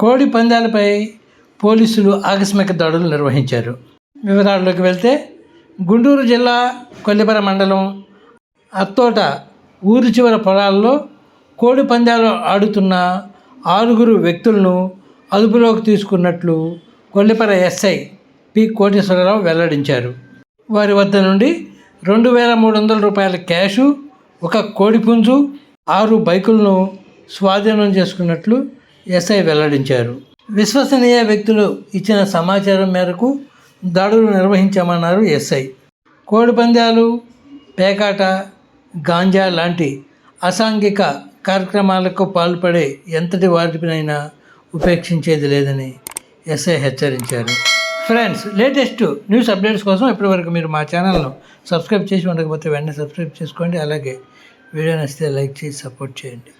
కోడి పందాలపై పోలీసులు ఆకస్మిక దాడులు నిర్వహించారు. వివరాల్లోకి వెళ్తే గుంటూరు జిల్లా కొల్లిపర మండలం అత్తోట ఊరి చివర పొలాల్లో కోడి పందాలు ఆడుతున్న ఆరుగురు వ్యక్తులను అదుపులోకి తీసుకున్నట్లు కొల్లిపర ఎస్ఐ పి కోటేశ్వరరావు వెల్లడించారు. వారి వద్ద నుండి రెండు వేల మూడు వందల రూపాయల క్యాషు ఒక కోడిపుంజు ఆరు బైకులను స్వాధీనం చేసుకున్నట్లు ఎస్ఐ వెల్లడించారు. విశ్వసనీయ వ్యక్తులు ఇచ్చిన సమాచారం మేరకు దాడులు నిర్వహించామన్నారు ఎస్ఐ. కోడి పందాలు పేకాట గాంజా లాంటి అసాంఘిక కార్యక్రమాలకు పాల్పడే ఎంతటి వాటినైనా ఉపేక్షించేది లేదని ఎస్ఐ హెచ్చరించారు. ఫ్రెండ్స్ లేటెస్ట్ న్యూస్ అప్డేట్స్ కోసం ఇప్పటివరకు మీరు మా ఛానల్ను సబ్స్క్రైబ్ చేసి ఉండకపోతే వెంటనే సబ్స్క్రైబ్ చేసుకోండి. అలాగే వీడియో నచ్చితే లైక్ చేసి సపోర్ట్ చేయండి.